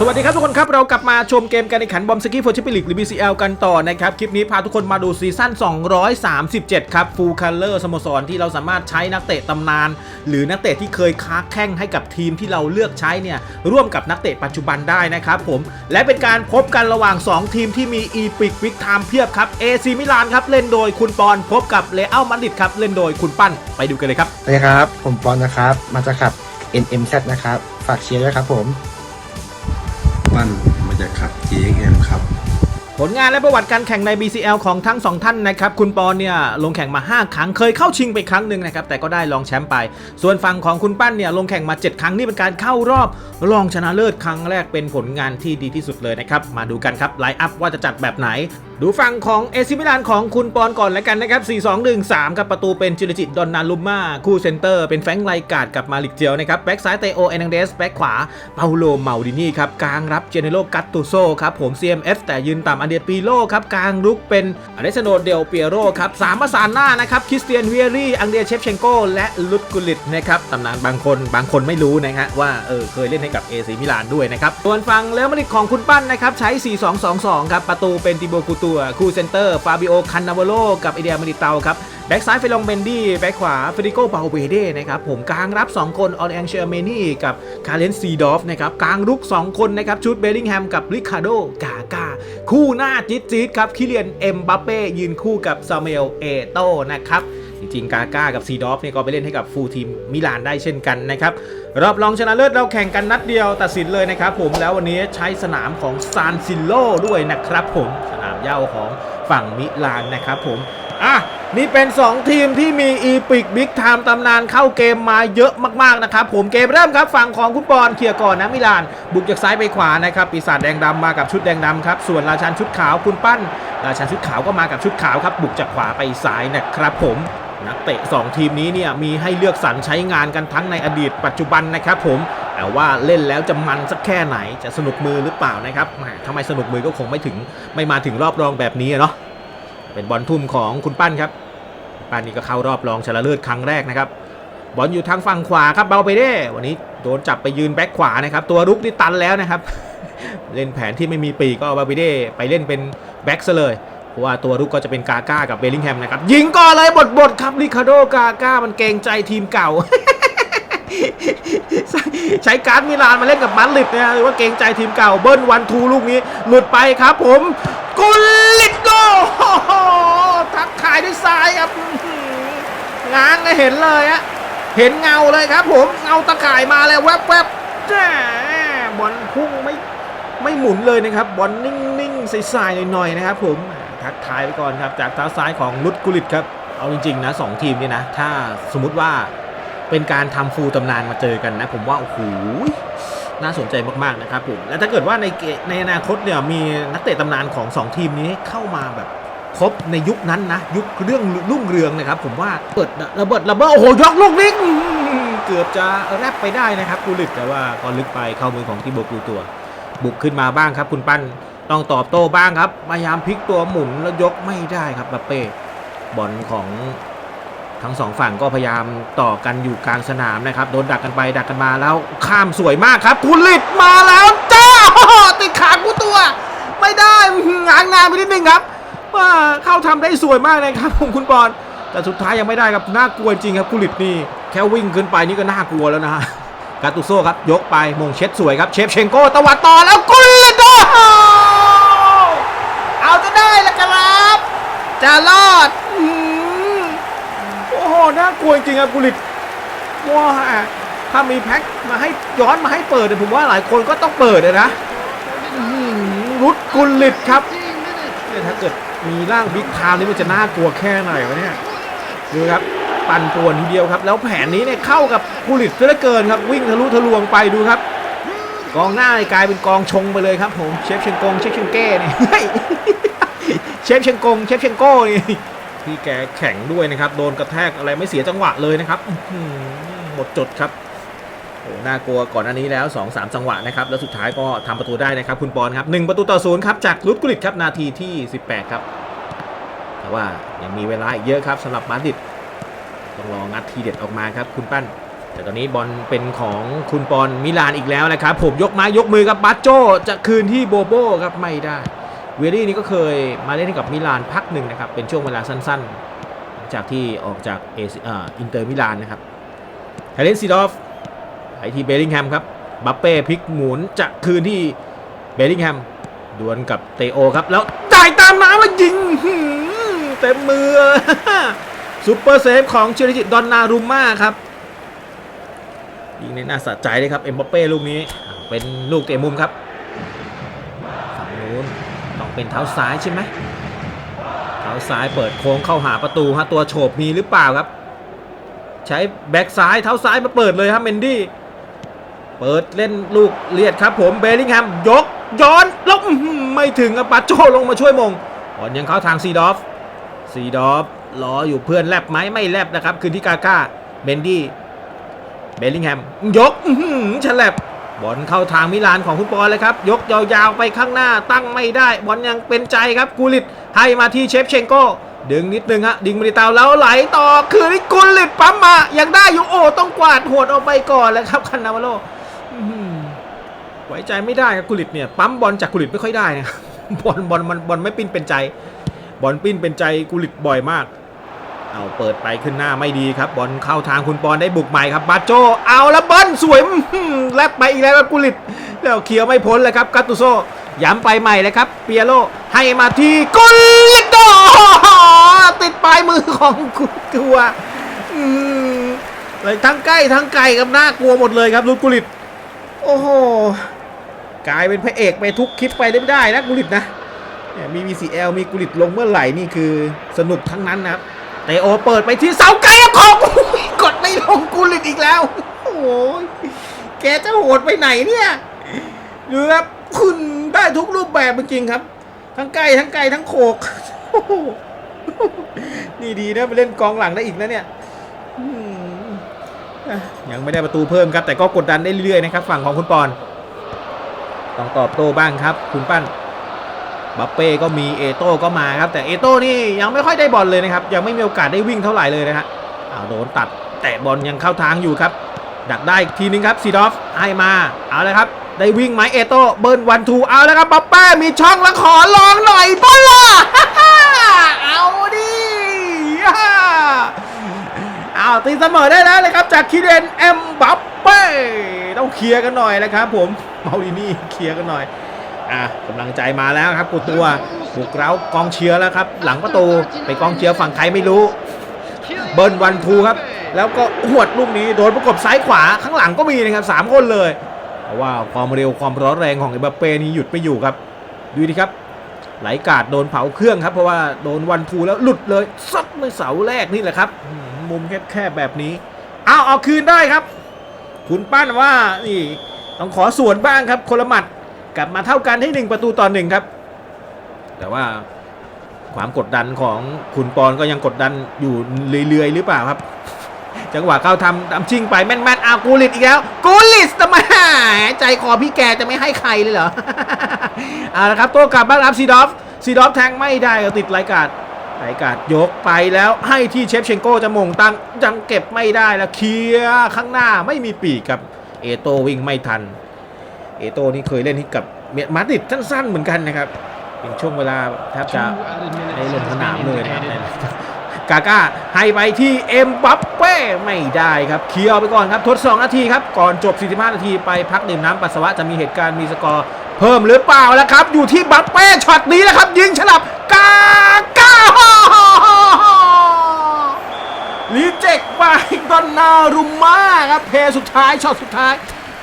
สวัสดีครับทุกคนครับเรากลับมาชมเกมการแข่งขันบอมสกี้โฟชิปิลิกหรือ BCL กันต่อนะครับ คลิปนี้พาทุกคนมาดูซีซั่น 237 ครับฟูลคัลเลอร์สโมสรที่เราสามารถใช้นักเตะตำนาน หรือนักเตะที่เคยค้าแข่งให้กับทีมที่เราเลือกใช้เนี่ยร่วมกับนักเตะปัจจุบันได้นะครับผม และเป็นการพบกันระหว่าง 2 ทีมที่มีอีพิกวิกไทม์เพียบครับ AC มิลานครับเล่นโดยคุณปอนพบกับเลอัลมาดริดครับเล่นโดยคุณปั้นไปดูกันเลยครับสวัสดีครับ ผมปอนนะครับมาจากขับ NMZ นะครับฝากเชียร์ด้วยครับผม ปั้นมาจากขับ GXM ครับ ผลงานและประวัติการแข่งใน BCL ของทั้งสองท่านนะครับ คุณปอนเนี่ยลงแข่งมา 5 ครั้งเคยเข้าชิงไปครั้งหนึ่งนะครับ แต่ก็ได้รองแชมป์ไป ส่วนฝั่งของคุณปั้นเนี่ยลงแข่งมา 7 ครั้งนี่เป็นการเข้ารอบรองชนะเลิศครั้งแรกเป็นผลงานที่ดีที่สุดเลยนะครับ มาดูกันครับไลน์อัพว่าจะจัดแบบไหนดูฝั่งของเอซิมิลานของคุณปอนก่อนแล้วกันนะครับ 4-2-1-3ครับประตูเป็นจิรจิตดอนนาลุมมาคู่เซนเตอร์เป็นแฟงไลกาดกับมาลิกเจียวนะครับ แบ็กซ้ายเตโอเอนังเดส แบ็กขวาเปาโลเมาดินี่ครับ กลางรับเจเนโรกัตตุโซครับ ผม CMF แต่ยืนต่ำอันเดียปีโลครับ กลางรุกเป็นอเลสโนเดลเปียโรครับสามประสานหน้านะครับคริสเตียนเวียรี่ อังเดียเชฟเชงโกและลุดกุลิตนะครับตำนานบางคนบางคนไม่รู้นะฮะว่าเออเคยเล่นให้กับเอซีมิลานด้วยนะครับส่วนฝั่งเลอัลมาดริดของคุณปั้นนะครับใช้ 4-2-2-2 ครับประตูเป็นติโบกูตัวคู่เซนเตอร์ฟาบิโอคันนาโวโลกับไอเดียมาริเตาครับแบ็กซ้ายเฟลองเบนดี้แบ็กขวาเฟริโกปาเวเดนะครับผมกลางรับ 2 คนออลแองเชอร์เมนี่กับคาเลนซีดอฟนะครับกลางรุก 2 คนนะครับชุดเบลลิงแฮมกับริคาโดกากาคู่หน้าจี๊ดจี๊ดครับคิเลียนเอ็มบัปเป้ยืนคู่กับซามเอลเอโตนะครับจริงๆกาก้ากับซีดอฟเนี่ยก็ไปเล่นให้กับฟูลทีมมิลานได้เช่นกันนะครับ รอบรองชนะเลิศเราแข่งกันนัดเดียวตัดสินเลยนะครับผมแล้ววันนี้ใช้สนามของซานซิโลด้วยนะครับผมสนามเย้าของฝั่งมิลานนะครับผมอะนี่เป็น 2 ทีมที่มีอีพิกบิ๊กไทม์ตำนานเข้าเกมมาเยอะมาก ๆ นะครับผมเกมเริ่มครับฝั่งของคุณปอนเคลียร์ก่อนนะมิลาน บุกจากซ้ายไปขวานะครับปีศาจแดงดำมากับชุดแดงดำครับส่วนราชันชุดขาวคุณปั้น ราชันชุดขาวก็มากับชุดขาวครับบุกจากขวาไปซ้ายนะครับผม นักเตะ 2 ทีมนี้เนี่ยมีให้เลือกสรรใช้งานกันทั้งในอดีตปัจจุบันนะครับผมแต่ว่าเล่นแล้วจะมันสักแค่ไหนจะสนุกมือหรือเปล่านะครับแหมถ้าไมสนุกมือก็คงไม่ถึงไม่มาถึงรอบรองแบบนี้เนาะเป็นบอลทุ่มของคุณปั้นครับปั้นนี่ก็เข้ารอบรองชนะเลิศครั้งแรกนะครับบอลอยู่ทางฝั่งขวาครับเบาไปเด้วันนี้โดนจับไปยืนแบ็คขวานะครับตัวรุกนี่ตันแล้วนะครับ เล่นแผนที่ไม่มีปีกก็บาบิเด้ไปเล่นเป็นแบ็คซะเลย ราะว่าตัวรุกก็จะเป็นกาก้ากับเบลลิงแฮมนะครับ ยิงก่อนเลยบทบทครับริคาโดกาก้ามันเกรงใจทีมเก่า ใช้การ์ดมิลานมาเล่นกับมันลิดนะหรือว่าเกรงใจทีมเก่าเบิ้ลวันทูลูกนี้หลุดไปครับผมกุลิตโกทักทายด้วยซ้ายครับง้างเลยเห็นเลยอะเห็นเงาเลยครับผมเงาตะข่ายมาแล้วแวบๆแจ้บอลพุ่งไม่ไม่หมุนเลยนะครับบอลนิ่งๆใสๆหน่อยๆนะครับผม ทักทายไปก่อนครับจากเท้าซ้ายของนุชกุลิตครับเอาจริงๆนะสองทีมนี่นะ ถ้าสมมุติว่าเป็นการทำฟูลตำนานมาเจอกันนะ ผมว่าโอ้โหน่าสนใจมากๆนะครับผมและถ้าเกิดว่าในในอนาคตเนี่ยมีนักเตะตำนานของสองทีมนี้เข้ามาแบบครบในยุคนั้นนะ ยุคเรื่องรุ่งเรืองนะครับ ผมว่าเปิดระเบิดระเบิดโอ้โหยกลูกนี้เกือบจะแรบไปได้นะครับกุลิตแต่ว่าก็ลึกไปเข้ามือของทิโบกูตัว บุกขึ้นมาบ้างครับคุณปั้น ต้องตอบโต้บ้างครับพยายามพลิกตัวหมุนแล้วยกไม่ได้ครับบัปเป้บอลของทั้งสองฝั่งก็พยายามต่อกันอยู่กลางสนามนะครับโดนดักกันไปดักกันมาแล้วข้ามสวยมากครับกุลิตมาแล้วจ้าติดขากูตัว ไม่ได้งานงานไปนิดนึงครับว่าเข้าทำได้สวยมากเลยครับผมคุณบอลแต่สุดท้ายยังไม่ได้ครับน่ากลัวจริงครับกุลิตนี่แค่วิ่งขึ้นไปนี่ก็น่ากลัวแล้วนะฮะกาตุโซครับยกไปมงเช็ดสวยครับเชฟเชงโกตวัดต่อแล้วกุลิตโอ้โหเอาจะได้แล้วครับ จะรอดอื้อหือโอ้โหน่ากลัวจริงๆครับกุลิตว้าถ้ามีแพ็คมาให้ย้อนมาให้เปิดเนี่ยผมว่าหลายคนก็ต้องเปิดเลยนะอื้อหือรุดกุลิตครับเนี่ยถ้าเกิดมีร่างบิ๊กไทม์นี่มันจะน่ากลัวแค่ไหนวะเนี่ยดูครับปั่นป่วนทีเดียวครับ แล้วแผนนี้เนี่ยเข้ากับกุลิตซะเหลือเกินครับ วิ่งทะลุทะลวงไปดูครับ กองหน้านี่กลายเป็นกองชงไปเลยครับผมเชฟเชงกงเชฟเชงเก้นี่เฮ้ย เชฟเชงกงเชฟเชงโก้นี่ที่แกแข็งด้วยนะครับ โดนกระแทกอะไรไม่เสียจังหวะเลยนะครับหมดจดครับโอ้น่ากลัวก่อนอันนี้แล้ว 2 3 จังหวะนะครับ แล้วสุดท้ายก็ทำประตูได้นะครับ คุณปอนครับ1ประตูต่อศูนย์ครับจากลุดกุลิตครับนาทีที่ 18 ครับ แต่ว่ายังมีเวลาอีกเยอะครับสำหรับมาดริดต้องรองัดทีเด็ดออกมาครับ คุณปั้น แต่ตอนนี้บอลเป็นของคุณปอนมิลานอีกแล้วนะครับผมยกไม้ยกมือกับบัตโจจะคืนที่โบโบครับไม่ได้ เวรี่นี่ก็เคยมาเล่นให้กับมิลานพักหนึ่งนะครับ เป็นช่วงเวลาสั้นๆ จากที่ออกจากเอออินเตอร์มิลานนะครับไฮเลนซีดอฟไปที่เบลลิงแฮมครับบัปเป้พลิกหมุนจะคืนที่เบลลิงแฮมดวลกับเตโอครับ แล้วจ่ายตามน้ำแล้วยิงเต็มมือซูเปอร์เซฟของเชริจิตดอนนารุมม่าครับ ยิงในน่าสะใจเลยครับ เอ็มบัปเป้ลูกนี้ เป็นลูกเตะมุมครับฝั่งนู้นต้อ เป็นเท้าซ้ายใช่ไหมเท้าซ้ายเปิดโค้งเข้าหาประตูฮะตัวโฉบมีหรือเปล่าครับ ใช้แบ็กซ้ายเท้าซ้ายมาเปิดเลยครับเมนดี้เปิดเล่นลูกเลียดครับ ผมเบลลิงแฮมยกย้อนแลวไม่ถึงครับปัดโจลงมาช่วยมงบอลยังเข้าทางซีดอฟซีดอฟรออยู่เพื่อนแลบไหมไม่แลบนะครับ คืนที่กาก้าเบนดี้เบลลิงแฮมยกอื้อหือฉลับ บอลเข้าทางมิลานของคุณปอนเลยครับ ยกยาวๆไปข้างหน้าตั้งไม่ได้บอลยังเป็นใจครับกูลิตให้มาที่เชฟเชงโก้ดึงนิดนึงฮะดึงมาที่เตาแล้วไหลต่อคือนี่กุลิตปั๊มมายังได้อยู่โอ้ต้องกวาดหัวดออกไปก่อนเลยครับคันนาวาโลอื้อหือไว้ใจไม่ได้ครับกุลิตเนี่ยปั๊มบอลจากกุลิตไม่ค่อยได้นะบอลบอลมันบอลไม่ปิ้นเป็นใจ บอลปิ้นเป็นใจกุลิตบ่อยมาก เอาเปิดไปขึ้นหน้าไม่ดีครับบอลเข้าทางคุณปอนได้บุกใหม่ครับบาโจเอาแล้วบอลสวยแลบไปอีกแล้วกุลิตแล้วเคลียร์ไม่พ้นเลยครับกาตุโซย้ำไปใหม่เลยครับเปียโลให้มาที่กุลิตโอ้โหติดปลายมือของกุกัวอืมเลยทั้งใกล้ทั้งไกลครับน่ากลัวหมดเลยครับลูกกุลิตโอ้โหกลายเป็นพระเอกไปทุกคลิปไปได้ไม่ได้นะกุลิตนะเนี่ยมี VCL มีกุลิตลงเมื่อไหร่นี่คือสนุกทั้งนั้นนะครับ เตโอเปิดไปที่เสาไกลของกดไม่ลงกุลิตอีกแล้ว โอ้ยแกจะโหดไปไหนเนี่ยดูครับคุณได้ทุกรูปแบบจริงครับ ทั้งใกล้ทั้งไกลทั้งโขกนี่ดีนะไปเล่นกองหลังได้อีกนะเนี่ยยังไม่ได้ประตูเพิ่มครับ แต่ก็กดดันได้เรื่อยๆนะครับ ฝั่งของคุณปอน ต้องตอบโต้บ้างครับ คุณปั้น บัปเป้ก็มีเอโต้ก็มาครับ แต่เอโต้นี่ยังไม่ค่อยได้บอลเลยนะครับ ยังไม่มีโอกาสได้วิ่งเท่าไหร่เลยนะฮะเอาโดนตัดแต่บอลยังเข้าทางอยู่ครับ ดักได้ทีนึงครับซีดอฟให้มาเอาเลยครับ ได้วิ่งไหมเอโต้เบิร์นวันทูเอาแล้วครับบัปเป้มีช่องแล้วขอลองหน่อยบอลล่ะเอาดิเอาตีเสมอได้แล้วเลยครับ จากคิเดนเอ็มบัปเป้ต้องเคลียร์กันหน่อยนะครับผมเมาดินี่เคลียร์กันหน่อย อะกำลังใจมาแล้วครับกูตัวบุกเร้ากองเชียร์แล้วครับ หลังประตูไปกองเชียร์ฝั่งใครไม่รู้ เบิร์นวันทูครับ แล้วก็หวดลูกนี้โดนประกบซ้ายขวาข้างหลังก็มีนะครับสามคนเลยเพราะว่าความเร็วความร้อนแรงของเอ็มบัปเป้นี่หยุดไม่อยู่ครับ ดูดิครับ ไหลกาดโดนเผาเครื่องครับ เพราะว่าโดนวันทูแล้วหลุดเลยซัดในเสาแรกนี่แหละครับ มุมแคบๆแบบนี้เอาเอาคืนได้ครับ คุณปั้นว่านี่ต้องขอส่วนบ้างครับคนละหมัด กลับมาเท่ากันที่หนึ่งประตูต่อหนึ่งครับ แต่ว่าความกดดันของคุณปอนก็ยังกดดันอยู่เรื่อยๆหรือเปล่าครับ จังหวะเข้าทำทำชิงไปแม่นๆอากูลิตอีกแล้วกูลิตทำไมใจคอพี่แกจะไม่ให้ใครเลยเหรอเอาละครับโต้กลับบ้างครับซีดอฟซีดอฟแทงไม่ได้ก็ติดรายการรายการยกไปแล้วให้ที่เชฟเชงโก้จะมงตั้งยังเก็บไม่ได้แล้วเคลียร์ข้างหน้าไม่มีปีกครับ เอโตวิ่งไม่ทัน เอโตนี่เคยเล่นให้กับเมียมาดริดสั้น ๆ เหมือนกันนะครับ เป็นช่วงเวลาแทบจะในลงสนามเลยนะครับกาก้าให้ไปที่เอ็มบัปเป้ไม่ได้ครับเคลียร์ไปก่อนครับ ทด 2 นาทีครับ ก่อนจบ 45 นาทีไปพักดื่มน้ำปัสสาวะจะมีเหตุการณ์มีสกอร์ เพิ่มหรือเปล่าแล้วครับ อยู่ที่บัปเป้ช็อตนี้นะครับ ยิงฉลับกาก้ารีเจ็คไปดอนนารุมมาครับเพสุดท้ายช็อตสุดท้าย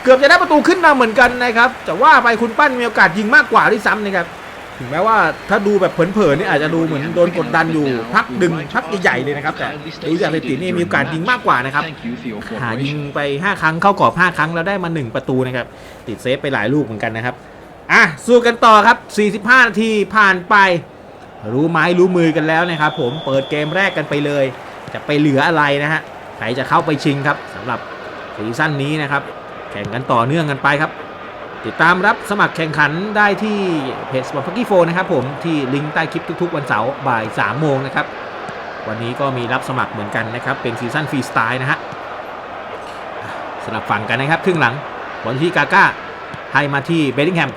เกือบจะได้ประตูขึ้นนำเหมือนกันนะครับแต่ว่าไปคุณปั้นมีโอกาสยิงมากกว่าด้วยซ้ำนะครับถึงแม้ว่าถ้าดูแบบเผินๆนี่อาจจะดูเหมือนโดนกดดันอยู่พักดึงพักใหญ่ๆเลยนะครับแต่ดูจากสถิตินี่มีโอกาสยิงมากกว่านะครับหายิงไป 5 ครั้งเข้ากรอบ 5 ครั้งแล้วได้มา 1 ประตูนะครับติดเซฟไปหลายลูกเหมือนกันนะครับอะสู้กันต่อครับ 45 นาทีผ่านไป รู้ไม้รู้มือกันแล้วนะครับ ผมเปิดเกมแรกกันไปเลย จะไปเหลืออะไรนะฮะใครจะเข้าไปชิงครับสำหรับซีซั่นนี้นะครับ แข่งกันต่อเนื่องกันไปครับ ติดตามรับสมัครแข่งขันได้ที่เพจสปอร์ตฟักกี้โฟนะครับผมที่ลิงก์ใต้คลิปทุกๆ วันเสาร์บ่าย3โมงนะครับ วันนี้ก็มีรับสมัครเหมือนกันนะครับ เป็นซีซั่นฟรีสไตล์นะฮะสลับฝั่งกันนะครับครึ่งหลังบอลที่กาก้าให้มาที่เบลลิงแฮม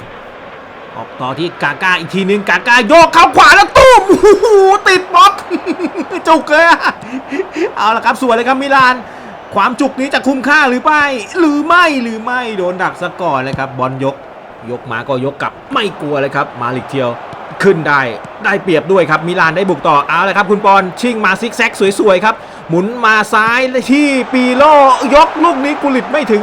ออกต่อที่กาก้าอีกทีนึงกาก้าโยกเข้าขวาแล้วตุ้มโอ้โหติดบล็อกจุกเลยเอาละครับสวยเลยครับมิลาน ความจุกนี้จะคุ้มค่าหรือไม่หรือไม่หรือไม่โดนดักซะก่อนเลยครับบอลยก ยกมาก็ยกกลับไม่กลัวเลยครับมาลิกเทียวขึ้นได้ได้เปรียบด้วยครับมิลานได้บุกต่อเอาละครับ คุณปอนชิงมาซิกแซกสวยๆครับ หมุนมาซ้ายที่ปีโลยกลูกนี้กุลิตไม่ถึง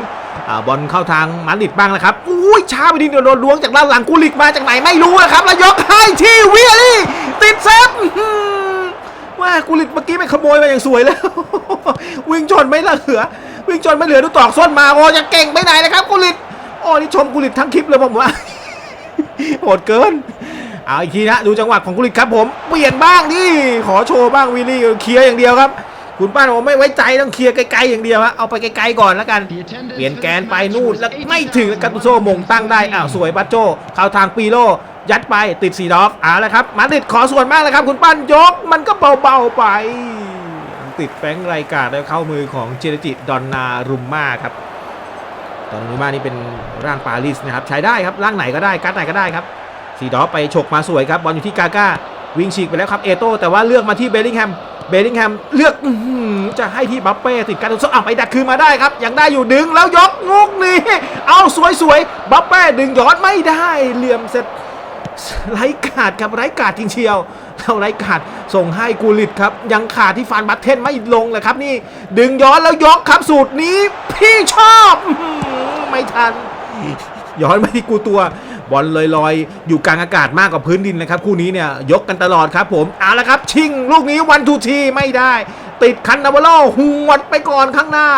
อบอลเข้าทางมาริดบ้างแล้วครับอุ้ยช้าไปนิดเดียวโดนล้วงจากด้านหลังกุลิตมาจากไหนไม่รู้นะครับแล้วยกให้ที่เวียรี่ติดเซฟ ว่ากุลิตเมื่อกี้ไปขโมยมาอย่างสวยแล้ว วิ่งชนไม่เหลือ วิ่งชนไม่เหลือดูตอกส้นมาโอ้จะเก่งไปไหนนะครับกุลิตโอ้นี่ชมกุลิตทั้งคลิปเลยผมว่าโหดเกินเอาอีกทีนะดูจังหวะของกุลิตครับผมเปลี่ยนบ้างดิขอโชว์บ้างวิลลี่เคลียร์อย่างเดียวครับ คุณป้าบอกไม่ไว้ใจต้องเคลียร์ไกลๆอย่างเดียวฮะเอาไปไกลๆก่อนแล้วกัน เปลี่ยนแกนไปนู่นแล้วไม่ถึงกัตุโซมงตั้งได้อ้าวสวยบัตโจเข้าทางปีโล ยัดไปติดสีดอฟเอาละครับมาดริดขอส่วนมากเลยครับคุณปั้นยกมันก็เบาๆไป ติดแฟงรายการแล้วเข้ามือของเจเนจิดอนนารุมมาครับดอนนารุมมานี่เป็นร่างปารีสนะครับใช้ได้ครับร่างไหนก็ได้กัดไหนก็ได้ครับสีดอฟไปฉกมาสวยครับบอลอยู่ที่กาก้าวิ่งฉีกไปแล้วครับเอโต้แต่ว่าเลือกมาที่เบลลิงแฮมเบลลิงแฮมเลือกจะให้ที่บัปเป้ติดการตุกอะไปดักคืนมาได้ครับ ยังได้อยู่ดึงแล้วยกงุกนี่เอาสวยๆบัปเป้ดึงย้อนไม่ได้เหลี่ยมเสร็จ ไร้กาดครับไร้กาดจริงเชียวเราไร้กาดส่งให้กูลิตครับ ยังขาดที่ฟานบัตเทนไม่ลงเลยครับ นี่ดึงย้อนแล้วยกครับสูตรนี้พี่ชอบ ไม่ทัน ย้อนมาที่กูตัว บอลลอยๆ อยู่กลางอากาศมากกว่าพื้นดินนะครับ คู่นี้เนี่ยยกกันตลอดครับผมเอาละครับ ชิงลูกนี้วันทูทีไม่ได้ ติดคันนาบาโลหวดไปก่อนข้างหน้า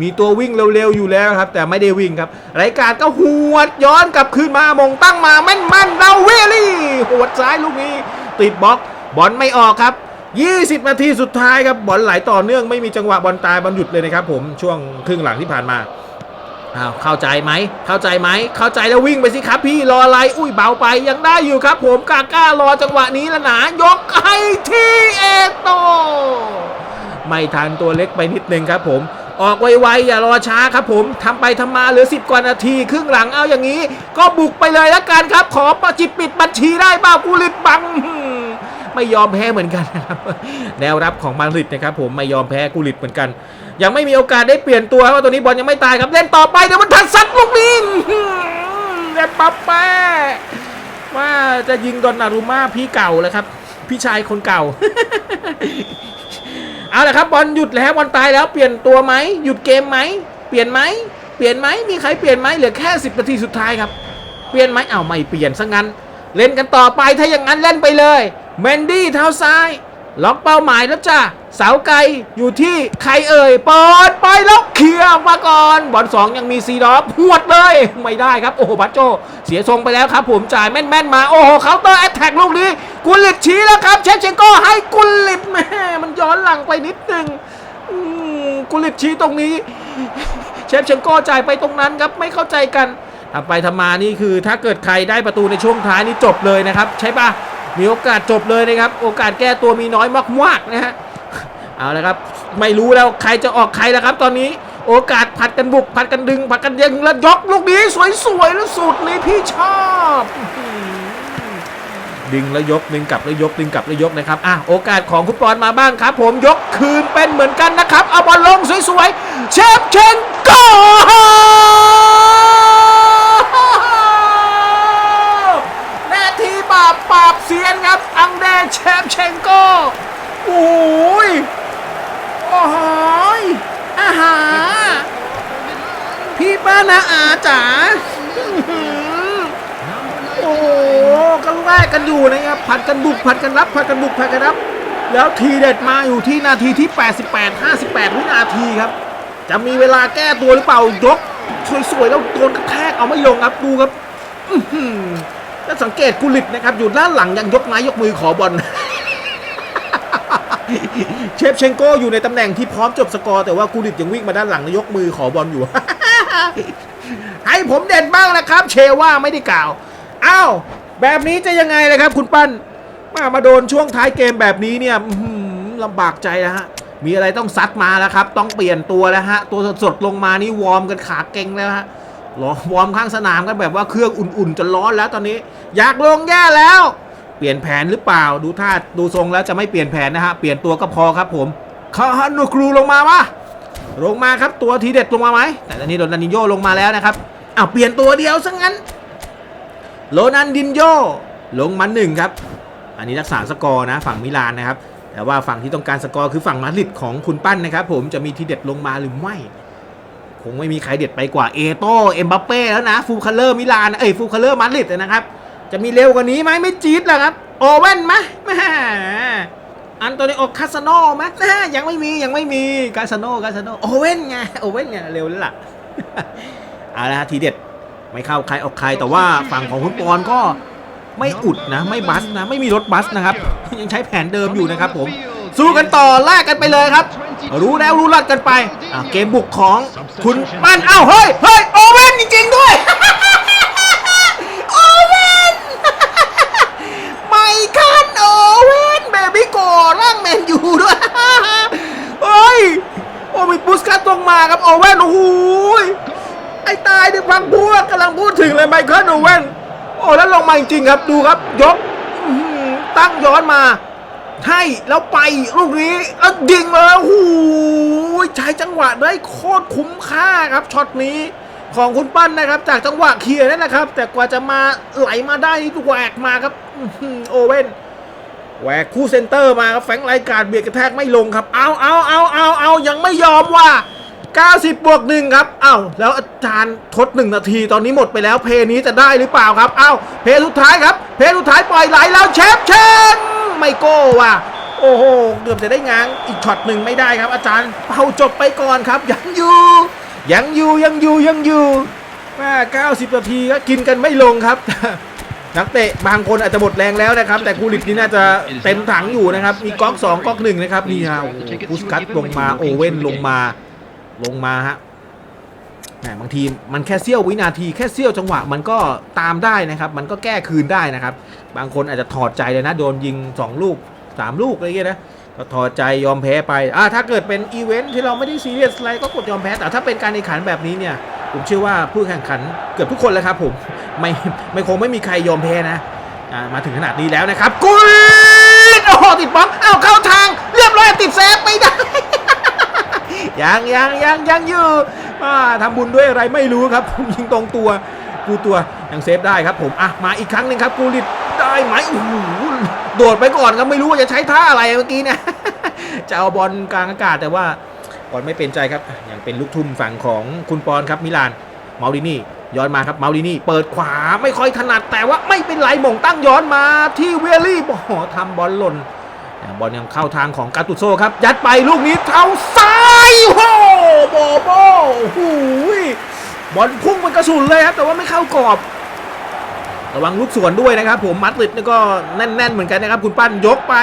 มีตัววิ่งเร็วๆอยู่แล้วครับ แต่ไม่ได้วิ่งครับ รายการก็หวดย้อนกลับคืนมามงตั้งมาแม่นๆเราเวลี่หวดซ้ายลูกนี้ ติดบล็อกบอลไม่ออกครับ20 นาทีสุดท้ายครับบอลไหลต่อเนื่องไม่มีจังหวะบอลตายบอลหยุดเลยนะครับผมช่วงครึ่งหลังที่ผ่านมา อ้าวเข้าใจไหมเข้าใจไหมเข้าใจแล้ววิ่งไปสิครับพี่รออะไร อุ้ยเบาไปยังได้อยู่ครับ ผมกาก้ารอจังหวะนี้แล้วหนายกให้ที่เอโตไม่ทันตัวเล็กไปนิดนึงครับผมออกไวๆอย่ารอช้าครับผมทำไปทำมาเหลือ 10 กว่านาที ครึ่งหลังเอาอย่างนี้ ก็บุกไปเลยแล้วกันครับ ขอประจิตปิดบัญชีได้บ้ากูลิดบัง ไม่ยอมแพ้เหมือนกันนะครับแนวรับของมาริดนะครับผมไม่ยอมแพ้กูลิดเหมือนกัน ยังไม่มีโอกาสได้เปลี่ยนตัวครับว่าตัวนี้บอลยังไม่ตายครับเล่นต่อไปเดี๋ยวมันทันซัดลูกนี้เล่นปั๊บแป้ว่าจะยิงดอนนารุมาพี่เก่าเลยครับ พี่ชายคนเก่าเอาละครับบอลหยุดแล้วบอลตายแล้วเปลี่ยนตัวไหมหยุดเกมไหมเปลี่ยนไหมเปลี่ยนไหมมีใครเปลี่ยนไหมเหลือแค่ 10นาทีสุดท้ายครับ เปลี่ยนไหมเอ้าไม่เปลี่ยนซะงั้น เล่นกันต่อไปถ้าอย่างนั้นเล่นไปเลย เมนดี้เท้าซ้าย ล็อกเป้าหมายแล้วจ้าเสาไกลอยู่ที่ใครเอ่ยเปิดไปแล้วเคลียร์มาก่อนบอลสองยังมีซีดอฟหวดเลย ไม่ได้ครับ โอ้โหบัตโจ เสียทรงไปแล้วครับ ผมจ่ายแม่นๆมา โอ้โหเคาน์เตอร์แอตแทกลูกนี้ กุลิตชี้แล้วครับ เชฟเชงโก้ให้กุลิตแม่มันย้อนหลังไปนิดนึงกุลิตชี้ตรงนี้ เชฟเชงโก้จ่ายไปตรงนั้นครับไม่เข้าใจกันทำไปทำมานี่คือถ้าเกิดใครได้ประตูในช่วงท้ายนี่จบเลยนะครับ ใช่ปะ มีโอกาสจบเลยนะครับ โอกาสแก้ตัวมีน้อยมากๆนะฮะเอาละครับไม่รู้แล้วใครจะออกใครแล้วครับ ตอนนี้โอกาสผัดกันบุกผัดกันดึงผัดกันยิงแล้วยกลูกนี้สวยๆแล้วสุดนี้พี่ชอบดึงแล้วยกดึงกลับแล้วยกดึงกลับแล้วยกนะครับอะโอกาสของคุณปอนมาบ้างครับ ผมยกคืนเป็นเหมือนกันนะครับเอาบอลลงสวยๆเชฟเชนโกนาทีบาปปราบเซียนครับ อัง เดรเชฟเชนโกโอ้ยโอ้โหยอาหารพี่ป้านาอาจ๋าอื้อหือโอ้โหกันแรกกันอยู่นะครับผัดกันบุกผัดกันรับผัดกันบุกผัดกันรับ แล้วทีเด็ดมาอยู่ที่นาทีที่ 88 58 วินาทีครับ จะมีเวลาแก้ตัวหรือเปล่ายกสวยๆแล้วโดนกระแทกเอาไม่ลงครับดูครับ อื้อหือแล้วสังเกตกุลิตนะครับ อยู่ด้านหลังยังยกไม้ยกมือขอบอลเชฟเชงโก้อยู่ในตำแหน่งที่พร้อมจบสกอร์แต่ว่ากูดิตยังวิ่งมาด้านหลังยกมือขอบอลอยู่ ให้ผมเด่นบ้างนะครับ เชว่าไม่ได้กล่าว อ้าว แบบนี้จะยังไงเลยครับ คุณปั้น มามาโดนช่วงท้ายเกมแบบนี้เนี่ยลำบากใจนะฮะ มีอะไรต้องซัดมาแล้วครับ ต้องเปลี่ยนตัวแล้วฮะ ตัวสดๆลงมานี่วอร์มกันขาเก่งแล้วฮะ รอวอร์มข้างสนามกันแบบว่าเครื่องอุ่นๆจะร้อนแล้วตอนนี้ อยากลงแย่แล้ว เปลี่ยนแผนหรือเปล่าดูท่าดูทรงแล้วจะไม่เปลี่ยนแผนนะฮะเปลี่ยนตัวก็พอครับผมคาฮันโนครูลงมาวะลงมาครับตัวทีเด็ดลงมาไหมแต่ตอนนี้โรนันดินโยลงมาแล้วนะครับอ้าวเปลี่ยนตัวเดียวซะงั้นโรนันดินโยลงมาหนึ่งครับอันนี้รักษาสกอร์นะฝั่งมิลานนะครับแต่ว่าฝั่งที่ต้องการสกอร์คือฝั่งมาดริดของคุณปั้นนะครับผมจะมีทีเด็ดลงมาหรือไม่ คงไม่มีใครเด็ดไปกว่าเอโต้เอ็มบัปเป้แล้วนะฟูลคัลเลอร์มิลานเอ้ยฟูลคัลเลอร์มาดริดนะครับ จะมีเร็วกว่านี้ไหมไม่จี๊ดแล้วครับ โอเว่นไหมแหม่อันโตนิโอคาสโนไหมแหมยังไม่มียังไม่มีคาสโนคาสโนโอเว่นไงโอเว่นไงเร็วแล้วล่ะเอาละทีเด็ดไม่เข้าใครออกใครแต่ว่าฝั่งของคุณปอนก็ไม่อุดนะ ไม่บัสนะ ไม่มีรถบัสนะครับ ยังใช้แผนเดิมอยู่นะครับผม สู้กันต่อแลกกันไปเลยครับ รู้แล้วรู้รอดกันไปอะเกมบุกของคุณปั้นอ้าวเฮ้ยเฮ้ยโอเว่นจริง ๆ ด้วยโอเว่นไม่คันโอเว่นเบบี้โกร่างแมนยูด้วยเฮ้ยโอ้มีปุสกัสตรงมาครับโอเว่นโอ้โหยไอ้ตายดิพังพวกกำลังพูดถึงเลยไมเคิลโอเว่นโอ้แล้วลงมาจริงๆครับดูครับยกอื้อหือตั้งย้อนมา ให้แล้วไปลูกนี้แล้วยิงเลยโอ้โหใช้จังหวะได้โคตรคุ้มค่าครับช็อตนี้ของคุณปั้นนะครับ จากจังหวะเคลียร์นั่นแหละครับ แต่กว่าจะมาไหลมาได้นี่แหวกมาครับโอเว่นแหวกคู่เซนเตอร์มาครับแฟงค์ไรการดเบียดกระแทกไม่ลงครับ เอาเอาเอาเอาเอายังไม่ยอมว่า 90 บวกหนึ่งครับเอ้าแล้วอาจารย์ทดหนึ่งนาที ตอนนี้หมดไปแล้วเพลย์นี้จะได้หรือเปล่าครับ เอ้าเพลย์สุดท้ายครับ เพลย์สุดท้ายปล่อยไหลแล้วเชฟเชน ไม่โก้ว่ะ โอ้โห เกือบจะได้ง้างอีกช็อตหนึ่งไม่ได้ครับ อาจารย์เป่าจบไปก่อนครับ ยังอยู่ ยังอยู่ยังอยู่ยังอยู่ม่90นาทีก็กินกันไม่ลงครับ นักเตะบางคนอาจจะหมดแรงแล้วนะครับ แต่กูริตนี่น่าจะเต็มถังอยู่นะครับ มีก๊อกสองก๊อกหนึ่งนะครับนี่ฮะพุสกัตลงมาโอเว่นลงมาลงมาฮะ แหมบางทีมันแค่เสี้ยววินาทีแค่เสี้ยวจังหวะมันก็ตามได้นะครับ มันก็แก้คืนได้นะครับ บางคนอาจจะถอดใจเลยนะ โดนยิง 2 ลูก 3 ลูกอะไรเงี้ยนะก็ถอดใจยอมแพ้ไปอ่าถ้าเกิดเป็นอีเวนท์ที่เราไม่ได้ซีเรียสอะไรก็กดยอมแพ้แต่ถ้าเป็นการแข่งขันแบบนี้เนี่ย ผมเชื่อว่าผู้แข่งขันเกือบทุกคนเลยครับผมไม่ไม่คงไม่มีใครยอมแพ้นะอ่ามาถึงขนาดนี้แล้วนะครับกุลโอ้โหติดบล็อกอ้าวเข้าทาง เรียบร้อยติดเซฟไม่ได้ยังยังยังยังอยู่ อ่าทำบุญด้วยอะไรไม่รู้ครับผมยิงตรงตัวกูตัวยังเซฟได้ครับผมอะมาอีกครั้งหนึ่งครับกูริดได้ไหมโอ้โหโดดไปก่อนครับไม่รู้ว่าจะใช้ท่าอะไรเมื่อกี้เนี่ยจะเอาบอลกลางอากาศแต่ว่าบอลไม่เป็นใจครับยังเป็นลูกทุ่มฝั่งของคุณปอนครับมิลานเมาดินี่ย้อนมาครับเมาดินี่เปิดขวาไม่ค่อยถนัดแต่ว่าไม่เป็นไรหม่งตั้งย้อนมาที่เวลลี่โอ้โหทำบอลหล่นบอลยังเข้าทางของกาตุโซครับ ยัดไปลูกนี้เท้าซ้าย โอ้โหโบโบโอ้หบอลพุ่งเป็นกระสุนเลยครับ แต่ว่าไม่เข้ากรอบ ระวังลูกสวนด้วยนะครับ ผมมัดริดนี่ก็แน่น ๆ เหมือนกันนะครับ คุณปั้นยกไป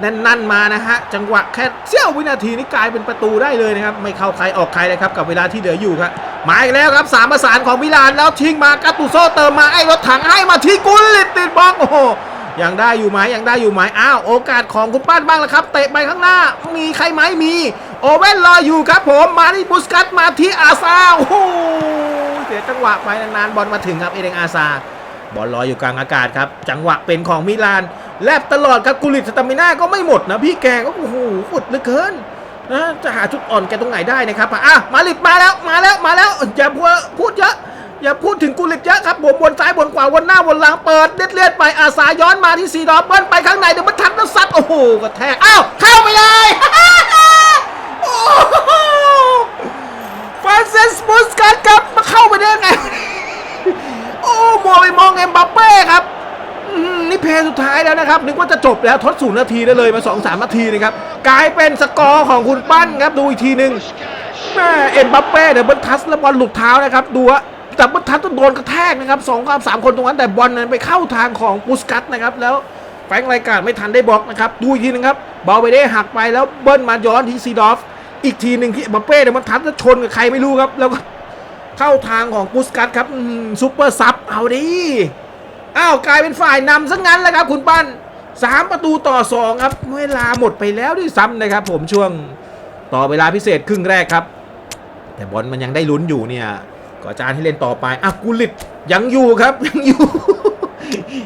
แน่นๆมานะฮะ จังหวะแค่เสี้ยววินาทีนี่กลายเป็นประตูได้เลยนะครับ ไม่เข้าใครออกใครเลยครับ กับเวลาที่เหลืออยู่ครับมาอีกแล้วครับสามประสานของมิลานแล้วทิ้งมากาตุโซเติมมาไอ้รถถังให้มาที่กุลลิตติดบล็อกโอ้โหยังได้อยู่ไหมยังได้อยู่ไหมอ้าวโอกาสของคุณปั้นบ้างแล้วครับ เตะไปข้างหน้า มีใครไหมมี โอเว่นรออยู่ครับผมมาที่บุสกัตมาที่อาซาโอ้โหเสียจังหวะไปนานๆบอลมาถึงครับเอเดงอาซาบอลลอยอยู่กลางอากาศครับ จังหวะเป็นของมิลาน แลบตลอดครับกุลิตสตามิน่าก็ไม่หมดนะพี่แกก็โอ้โหอุดเหลือเกินนะจะหาจุดอ่อนแกตรงไหนได้นะครับอะมาลิดมาแล้วมาแล้วมาแล้วอย่าพูดเยอะอย่าพูดถึงกุลิตเยอะครับผมบนซ้ายบนขวาบนหน้าบนหลังเปิดเลียดเลียดไปอาสาย้อนมาที่ซีดอเบิ้ลไปข้างในเดี๋ยวมันทันแล้วซัดโอ้โหกระแทกอ้าวเข้าไปเลย โอ้โหฟรานซิสบุสกัตครับมาเข้าไปได้ไง โอ้มองไปมองเอ็มบัปเป้ครับนี่เพลสุดท้ายแล้วนะครับ นึกว่าจะจบแล้วทดศูนย์นาทีได้เลยมา2อสามนาทีนะครับ กลายเป็นสกอร์ของคุณปั้นครับ ดูอีกทีหนึ่งแม่เอ็มบัปเป้เดี๋ยวบอลทัสแล้วบอลหลุดเท้านะครับ ดูว่าแต่บอลทัสต้องโดนกระแทกนะครับสองกับสามคนตรงนั้นแต่บอลนั้นไปเข้าทางของปุสกัตนะครับแล้วแฟงรายการไม่ทันได้บล็อกนะครับ ดูอีกทีนึงครับเบาไปได้หักไปแล้วเบิ้ลมาย้อนที่ซีดอฟ อีกทีหนึ่งที่มบัปเป้เดี๋ยมันทัสแล้วชนกับใครไม่รู้ครับ แล้วก็เข้าทางของปุสกัตครับซุปเปอร์ซับเอาดิอ้าวกลายเป็นฝ่ายนำซะงั้นแล้วครับ คุณปั้นสามประตูต่อสองครับเวลาหมดไปแล้วด้วยซ้ำนะครับ ผมช่วงต่อเวลาพิเศษครึ่งแรกครับ แต่บอลมันยังได้ลุ้นอยู่เนี่ยก็อาจารย์ให้เล่นต่อไปอะกุลิตยังอยู่ครับยังอยู่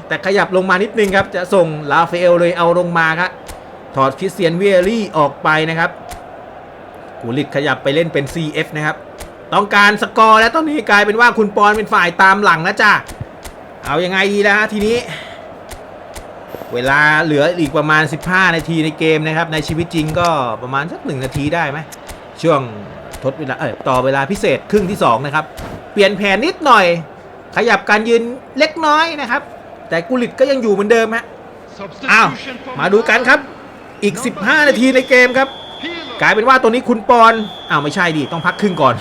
แต่ขยับลงมานิดนึงครับ จะส่งลาเฟลเลยเอาลงมาครับถอดคริสเตียนเวียรี่ออกไปนะครับ กุลิตขยับไปเล่นเป็น CF นะครับ ต้องการสกอร์แล้วตอนนี้กลายเป็นว่าคุณปอนเป็นฝ่ายตามหลังแล้วจ้ะเอาอยังไงดีนะฮะทีนี้ เวลาเหลืออีกประมาณ 15 นาทีในเกมนะครับ ในชีวิตจริงก็ประมาณสักหนึ่งนาทีได้ไหมช่วงทดเวลาเออต่อเวลาพิเศษครึ่งที่ 2 นะครับ เปลี่ยนแผนนิดหน่อย ขยับการยืนเล็กน้อยนะครับ แต่กุลิตก็ยังอยู่เหมือนเดิมฮะอ้าวมาดูกันครับอีก 15 นาทีในเกมครับ กลายเป็นว่าตัวนี้คุณปอนอ้าวไม่ใช่ดิต้องพักครึ่งก่อน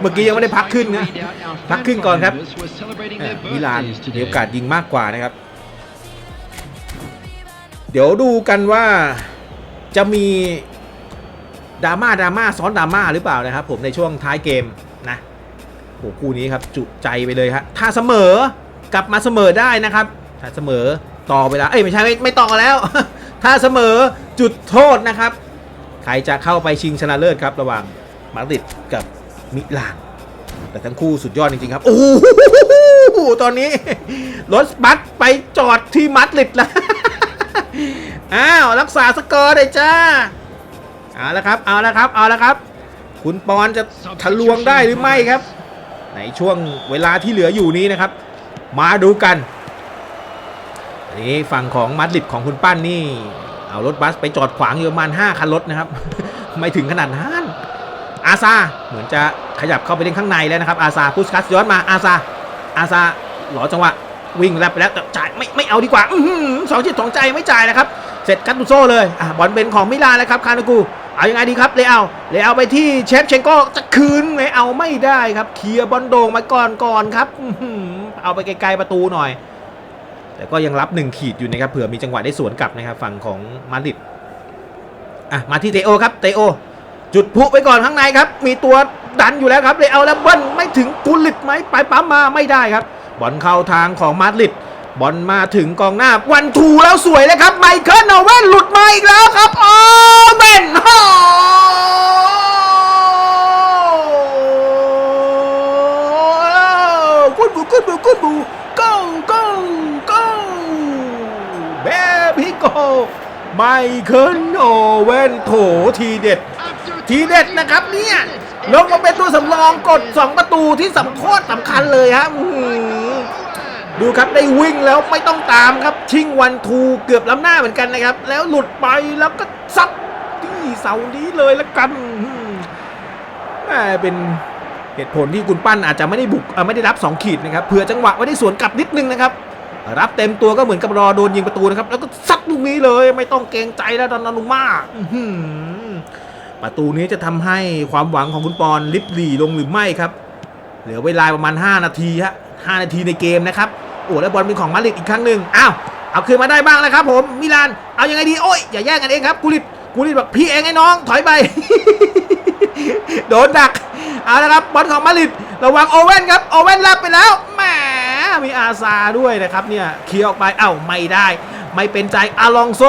เมื่อกี้ยังไม่ได้พักครึ่งนะพักครึ่งก่อนครับเออมิลานมีโอกาสยิงมากกว่านะครับ เดี๋ยวดูกันว่าจะมีดราม่าดราม่าซ้อนดราม่าหรือเปล่านะครับ ผมในช่วงท้ายเกมนะโหคู่นี้ครับจุใจไปเลยครับถ้าเสมอกลับมาเสมอได้นะครับ ถ้าเสมอต่อเวลาเอ้ยไม่ใช่ไม่ไม่ต่อแล้ว ถ้าเสมอจุดโทษนะครับ ใครจะเข้าไปชิงชนะเลิศครับระหว่างมาดริดกับมิลาน แต่ทั้งคู่สุดยอดจริงๆครับ โอ้โหตอนนี้รถบัสไปจอดที่มัดริดแล้วอ้าวรักษาสกอร์เลยจ้าเอาละครับเอาละครับเอาละครับ คุณปอนจะทะลวงได้หรือไม่ครับ ในช่วงเวลาที่เหลืออยู่นี้นะครับ มาดูกันนี้ฝั่งของมัดริดของคุณปั้นนี่ เอารถบัสไปจอดขวางอยู่ประมาณ5คันรถนะครับ ไม่ถึงขนาดนั้นอาซาเหมือนจะขยับเข้าไปเล่นข้างในแล้วนะครับอาซาพุสคัสย้อนมาอาซาอาซาหลอจังหวะวิ่งแล้วไปแล้วแต่จ่ายไม่ไม่เอาดีกว่าอือหือสองจิตสองใจไม่จ่ายนะครับ เสร็จกัตตุโซ่เลยอะบอลเป็นของมิลานแล้วครับคานากูเอาอยังไงดีครับเลเอาเลเอาไปที่เชฟเชงโก้จะคืนเลเอาไม่ได้ครับเคลียร์บอลโด่งมาก่อนก่อนครับเอาไปไกลๆประตูหน่อย แต่ก็ยังรับหนึ่งขีดอยู่นะครับเผื่อมีจังหวะได้สวนกลับนะครับฝั่งของมาดริดอะมาที่เตโอครับเตโอ จุดพุไปก่อนข้างในครับ มีตัวดันอยู่แล้วครับเลยเอาแล้วเบิ้ลไม่ถึงกุลิตไหมไปปั๊มมาไม่ได้ครับ บอลเข้าทางของมาดริดบอลมาถึงกองหน้าวันทูแล้วสวยเลยครับไมเคิลโอเว่นหลุดมาอีกแล้วครับโอเว่นโอ้กุนบูกุนบูกุนบู ไมเคิลโอเว่นโถทีเด็ด ทีเด็ดนะครับเนี่ยลงมาเป็นตัวสำรองกด 2 ประตูที่สำคัญสำคัญเลยฮะอื้อหือดูครับได้วิ่งแล้วไม่ต้องตามครับ ชิงวันทูเกือบล้ำหน้าเหมือนกันนะครับ แล้วหลุดไปแล้วก็ซัดที่เสานี้เลยละกันแหม่เป็นเหตุผลที่คุณปั้นอาจจะไม่ได้บุกไม่ได้รับ 2 ขีดนะครับเผื่อจังหวะไว้ได้สวนกลับนิดนึงนะครับ รับเต็มตัวก็เหมือนกับรอโดนยิงประตูนะครับ แล้วก็ซัดลูกนี้เลยไม่ต้องเกรงใจแล้วดอนนารุม่าประตูนี้จะทำให้ความหวังของคุณปอนลิบหลีลงหรือไม่ครับ เหลือเวลาประมาณ 5 นาทีฮะ5นาทีในเกมนะครับโอ้แล้วบอลเป็นของมาริดอีกครั้งหนึ่งอ้าวเอาคืนมาได้บ้างแล้วครับ ผมมิลานเอายังไงดีโอ้ยอย่าแย่งกันเองครับกูริดกูริดบอกพี่เองไอ้น้องถอยไปโดนดักเอาละครับบอลของมาริดระวังโอเว่นครับโอเว่นรับไปแล้วแมีอาซาด้วยนะครับเนี่ยเคลียร์ออกไปเอ้าไม่ได้ ไม่เป็นใจอาลองโซ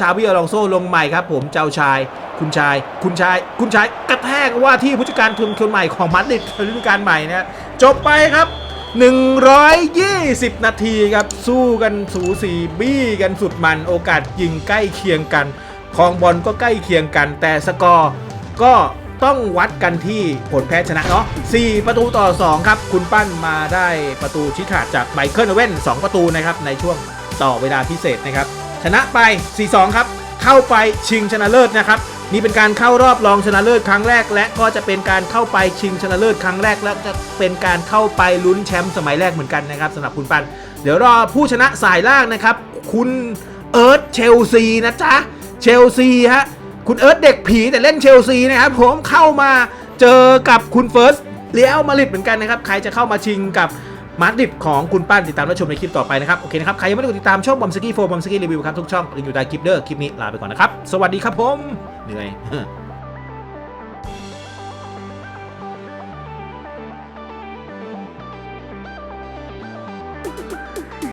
ชาบิอาลองโซลงใหม่ครับผมเจ้าชายคุณชาย คุณชาย คุณชายกระแทกว่าที่ผู้จัดการทุนคนใหม่ของมาดริดฤดูกาลใหม่นะจบไปครับ 120 นาทีครับ สู้กันสูสีบี้กันสุดมันโอกาสยิงใกล้เคียงกันคองบอลก็ใกล้เคียงกัน แต่สกอร์ก็ ต้องวัดกันที่ผลแพ้ชนะเนาะ4ประตูต่อ 2 ครับ คุณปั้นมาได้ประตูชี้ขาดจากไมเคิลเว่น2ประตูนะครับในช่วงต่อเวลาพิเศษนะครับ ชนะไป 4-2 ครับ เข้าไปชิงชนะเลิศนะครับนี่เป็นการเข้ารอบรองชนะเลิศครั้งแรก และก็จะเป็นการเข้าไปชิงชนะเลิศครั้งแรก และจะเป็นการเข้าไปลุ้นแชมป์สมัยแรกเหมือนกันนะครับสำหรับคุณปัน เดี๋ยวรอผู้ชนะสายล่างนะครับ คุณเอิร์ธเชลซีนะจ๊ะเชลซีฮะ คุณเอิร์ธเด็กผีแต่เล่นเชลซีนะครับผมเข้ามาเจอกับคุณเฟิร์สเลี้ยวมาริดเหมือนกันนะครับ ใครจะเข้ามาชิงกับมาดริดของคุณป้านติดตามรับชมในคลิปต่อไปนะครับ โอเคนะครับ ใครยังไม่ได้กดติดตามช่องบอมสกี้โฟบอมสกี้รีวิวครับ ทุกช่องลิงก์อยู่ใต้คลิปเด้อคลิปนี้ลาไปก่อนนะครับ สวัสดีครับผม เหนื่อย